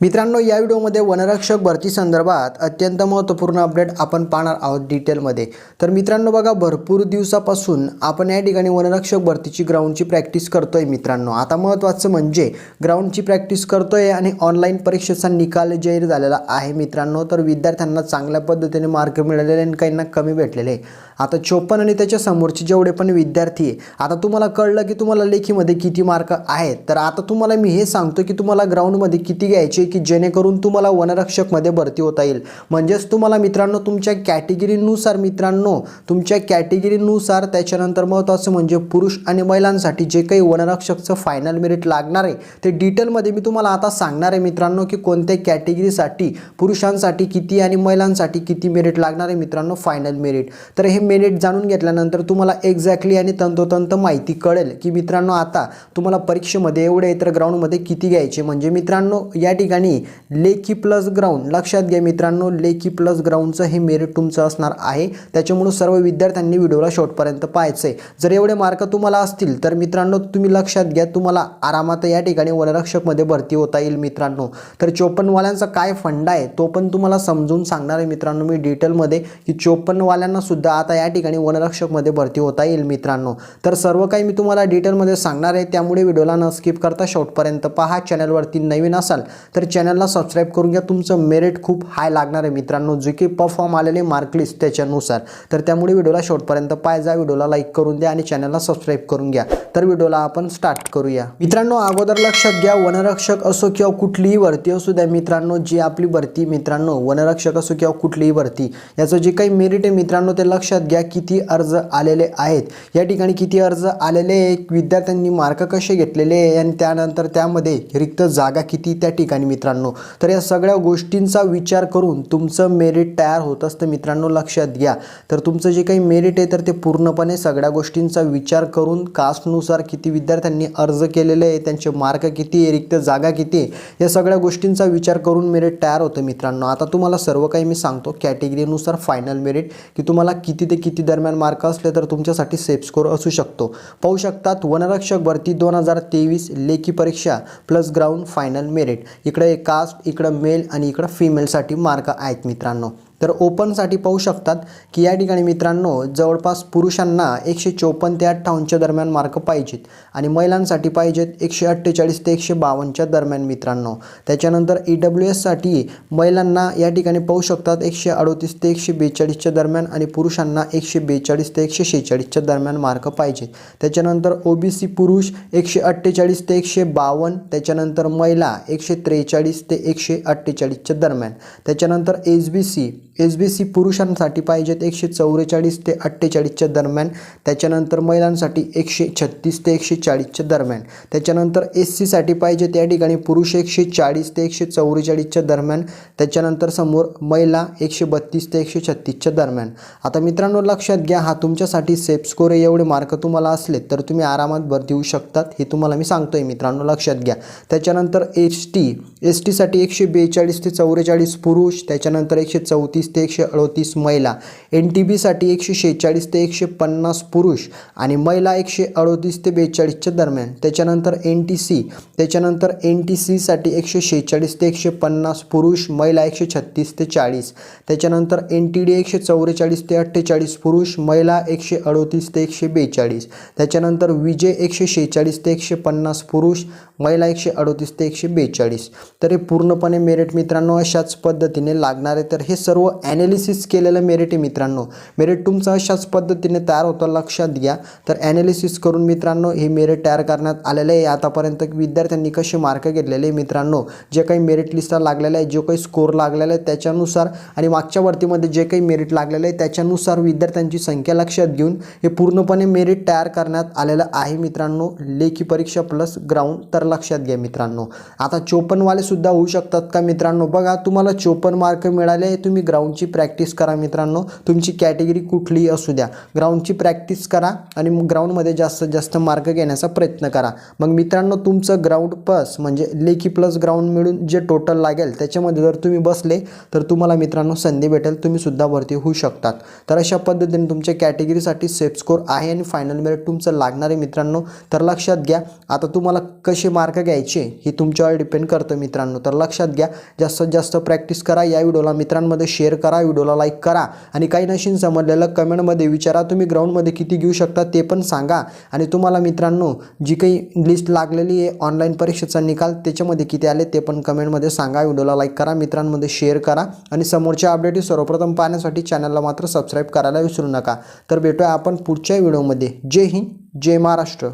मित्रांनो या व्हिडिओमध्ये वनरक्षक भरती संदर्भात अत्यंत महत्त्वपूर्ण अपडेट आपण पाहणार आहोत डिटेलमध्ये. तर मित्रांनो बघा भरपूर दिवसापासून आपण या ठिकाणी वनरक्षक भरतीची ग्राउंडची प्रॅक्टिस करतोय मित्रांनो. आता महत्त्वाचं म्हणजे ग्राउंडची प्रॅक्टिस करतोय आणि ऑनलाईन परीक्षेचा निकाल जाहीर झालेला आहे मित्रांनो. तर विद्यार्थ्यांना चांगल्या पद्धतीने मार्क मिळालेले आणि काहींना कमी भेटलेले. आता चोपन्न आणि त्याच्या समोरचे जेवढे पण विद्यार्थी आहे, आता तुम्हाला कळलं की तुम्हाला लेखीमध्ये किती मार्क आहेत. तर आता तुम्हाला मी हे सांगतो की तुम्हाला ग्राउंडमध्ये किती घ्यायचे की जेणेकरून तुम्हाला वनरक्षकमध्ये भरती होता येईल. म्हणजेच तुम्हाला मित्रांनो तुमच्या कॅटेगरीनुसार मित्रांनो तुमच्या कॅटेगरीनुसार त्याच्यानंतर महत्त्वाचं म्हणजे पुरुष आणि महिलांसाठी जे काही वनरक्षकचं फायनल मेरिट लागणार आहे ते डिटेलमध्ये मी तुम्हाला आता सांगणार आहे मित्रांनो की कोणत्या कॅटेगरीसाठी पुरुषांसाठी किती आणि महिलांसाठी किती मेरिट लागणार आहे मित्रांनो फायनल मेरिट तर हे मेरिट जाणून घेतल्यानंतर तुम्हाला एक्झॅक्टली आणि तंतोतंत माहिती कळेल की मित्रांनो आता तुम्हाला परीक्षेमध्ये एवढे तर ग्राउंडमध्ये किती घ्यायचे. म्हणजे मित्रांनो या ठिकाणी लेखी प्लस ग्राउंड. लक्षात घ्या मित्रांनो लेखी प्लस ग्राउंडचं हे मेरिट तुमचं असणार आहे. त्याच्यामुळं सर्व विद्यार्थ्यांनी व्हिडिओला शेवटपर्यंत पाहायचं आहे जर एवढे मार्क तुम्हाला असतील तर मित्रांनो तुम्ही लक्षात घ्या तुम्हाला आरामात या ठिकाणी वनरक्षकमध्ये भरती होता येईल मित्रांनो. तर चोपन्नवाल्यांचा काय फंडा आहे तो पण तुम्हाला समजून सांगणार आहे मित्रांनो मी डिटेलमध्ये की चोपन्नवाल्यांना सुद्धा आता या ठिकाणी वनरक्षकमध्ये भरती होता येईल मित्रांनो. तर सर्व काही मी तुम्हाला डिटेलमध्ये सांगणार आहे त्यामुळे व्हिडिओला न स्किप करता शेवटपर्यंत पहा. चॅनलवरती नवीन असाल तर चॅनलला सबस्क्राईब करून घ्या. तुमचं मेरिट खूप हाय लागणार आहे मित्रांनो. जे की परफॉर्म आलेले मार्कलिस्ट त्याच्यानुसार. तर त्यामुळे व्हिडिओला शेवटपर्यंत पाहिजे व्हिडिओला लाईक करून द्या आणि चॅनलला सबस्क्राईब करून घ्या. तर व्हिडिओला आपण स्टार्ट करूया. मित्रांनो अगोदर लक्षात घ्या वनरक्षक असो किंवा कुठलीही भरती असू द्या मित्रांनो जी आपली भरती मित्रांनो वनरक्षक असो किंवा कुठलीही भरती याचं जे काही मेरिट आहे मित्रांनो ते लक्षात घ्या किती अर्ज आलेले आहेत. या ठिकाणी किती अर्ज आलेले आहे विद्यार्थ्यांनी मार्क कसे घेतलेले आहे आणि त्यानंतर त्यामध्ये रिक्त जागा किती त्या ठिकाणी मित्रांनो. तर या सगळ्या गोष्टींचा विचार करून तुमचं मेरिट तयार होत असतं मित्रांनो लक्षात घ्या. तर तुमचं जे काही मेरिट आहे तर ते पूर्णपणे सगळ्या गोष्टींचा विचार करून कास्टनुसार किती विद्यार्थ्यांनी अर्ज केलेले आहे त्यांचे मार्क किती आहे रिक्त जागा किती आहे या सगळ्या गोष्टींचा विचार करून मेरिट तयार होतं मित्रांनो. आता तुम्हाला सर्व काही मी सांगतो. कॅटेगरीनुसार फायनल मेरिट की तुम्हाला किती ते किती दरम्यान मार्क असले तर तुमच्यासाठी सेफ स्कोर असू शकतो. पाहू शकतात वनरक्षक भरती दोन हजार तेवीस लेखी परीक्षा प्लस ग्राउंड फायनल मेरिट इकडे कास्ट इकडं मेल आणि इकडं फिमेलसाठी मार्क आहेत मित्रांनो. तर ओपनसाठी पाहू शकतात की या ठिकाणी मित्रांनो जवळपास पुरुषांना एकशे चोपन्न ते अठ्ठावन्नच्या दरम्यान मार्क पाहिजेत आणि महिलांसाठी पाहिजेत एकशे अठ्ठेचाळीस ते एकशे बावन्नच्या दरम्यान मित्रांनो. त्याच्यानंतर ई डब्ल्यू एससाठी महिलांना या ठिकाणी पाहू शकतात एकशे अडोतीस ते एकशे बेचाळीसच्या दरम्यान आणि पुरुषांना एकशे बेचाळीस ते एकशे शेहेचाळीसच्या दरम्यान मार्क पाहिजेत. त्याच्यानंतर ओ बी सी पुरुष एकशे अठ्ठेचाळीस ते एकशे बावन्न त्याच्यानंतर महिला एकशे त्रेचाळीस ते एकशे अठ्ठेचाळीसच्या दरम्यान. त्याच्यानंतर S B C S B C पुरुषांसाठी पाहिजेत एकशे चौवेचाळीस ते अठ्ठेचाळीसच्या दरम्यान. त्याच्यानंतर महिलांसाठी एकशे छत्तीस ते एकशे चाळीसच्या दरम्यान. त्याच्यानंतर एस सीसाठी पाहिजे त्या ठिकाणी पुरुष एकशे चाळीस ते एकशे चौवेचाळीसच्या दरम्यान. त्याच्यानंतर समोर महिला एकशे बत्तीस ते एकशे छत्तीसच्या दरम्यान. आता मित्रांनो लक्षात घ्या हा तुमच्यासाठी सेफ स्कोर एवढे मार्क तुम्हाला असले तर तुम्ही आरामात भर देऊ शकतात. हे तुम्हाला मी सांगतोय मित्रांनो लक्षात घ्या. त्याच्यानंतर एस टी एस टीसाठी एकशे बेचाळीस ते चौवेचाळीस पुरुष. त्याच्यानंतर एकशे चौतीस ते एकशे अडतीस महिला. एन टी बीसाठी एकशे शेहेचाळीस ते एकशे पन्नास पुरुष आणि महिला एकशे अडतीस ते बेचाळीसच्या दरम्यान. त्याच्यानंतर एन टी सी त्याच्यानंतर एन टी सीसाठी एकशे शेहेचाळीस ते एकशे पन्नास पुरुष महिला एकशे छत्तीस ते चाळीस. त्याच्यानंतर एन टी डी एकशे चौवेचाळीस ते अठ्ठेचाळीस पुरुष महिला एकशे अडतीस ते एकशे बेचाळीस. त्याच्यानंतर विजय एकशे शेहेचाळीस ते एकशे पन्नास पुरुष महिला एकशे अडोतीस ते एकशे बेचाळीस. तर हे पूर्णपणे मेरिट मित्रांनो अशाच पद्धतीने लागणार आहे. तर हे सर्व ॲनालिसिस केलेलं मेरिट आहे मित्रांनो. मेरिट तुमचं अशाच पद्धतीने तयार होतं लक्षात घ्या. तर ॲनालिसिस करून मित्रांनो हे मेरिट तयार करण्यात आलेलं आहे. आतापर्यंत विद्यार्थ्यांनी कसे मार्क घेतलेले आहे मित्रांनो? जे काही मेरिट लिस्टला लागलेलं आहे जो काही स्कोर लागलेला आहे त्याच्यानुसार आणि मागच्या वरतीमध्ये जे काही मेरिट लागलेलं आहे त्याच्यानुसार विद्यार्थ्यांची संख्या लक्षात घेऊन हे पूर्णपणे मेरिट तयार करण्यात आलेलं आहे मित्रांनो. लेखी परीक्षा प्लस ग्राउंड तर लक्षात घ्या मित्रांनो. आता चोपन्नवाले सुद्धा होऊ शकतात का मित्रांनो? बघा तुम्हाला चोपन्न मार्क मिळाले तुम्ही ग्राउंडची प्रॅक्टिस करा मित्रांनो. तुमची कॅटेगरी कुठलीही असू द्या. ग्राउंडची प्रॅक्टिस करा आणि मग ग्राउंडमध्ये जास्तीत जास्त मार्क घेण्याचा प्रयत्न करा. मग मित्रांनो तुमचं ग्राउंड प्लस म्हणजे लेखी प्लस ग्राउंड मिळून जे टोटल लागेल त्याच्यामध्ये जर तुम्ही बसले तर तुम्हाला मित्रांनो संधी भेटेल. तुम्ही सुद्धा भरती होऊ शकतात. तर अशा पद्धतीने तुमच्या कॅटेगरीसाठी सेफ स्कोर आहे आणि फायनल मेरिट तुमचं लागणार आहे मित्रांनो. तर लक्षात घ्या. आता तुम्हाला कसे मार्क घ्यायचे हे तुमच्यावर डिपेंड करतं मित्रांनो. तर लक्षात घ्या जास्तीत जास्त प्रॅक्टिस करा या व्हिडिओला मित्रांमध्ये शेअर करा व्हिडिओला लाईक करा. आणि काही नशीन समजलेलं कमेंटमध्ये विचारा. तुम्ही ग्राउंडमध्ये किती घेऊ शकता ते पण सांगा. आणि तुम्हाला मित्रांनो जी काही लिस्ट लागलेली आहे ऑनलाईन परीक्षेचा निकाल त्याच्यामध्ये किती आले ते पण कमेंटमध्ये सांगा. व्हिडिओला लाईक करा मित्रांमध्ये शेअर करा. आणि समोरच्या अपडेट सर्वप्रथम पाहण्यासाठी चॅनलला मात्र सबस्क्राईब करायला विसरू नका. तर भेटूया आपण पुढच्या व्हिडिओमध्ये जय हिंद जय महाराष्ट्र.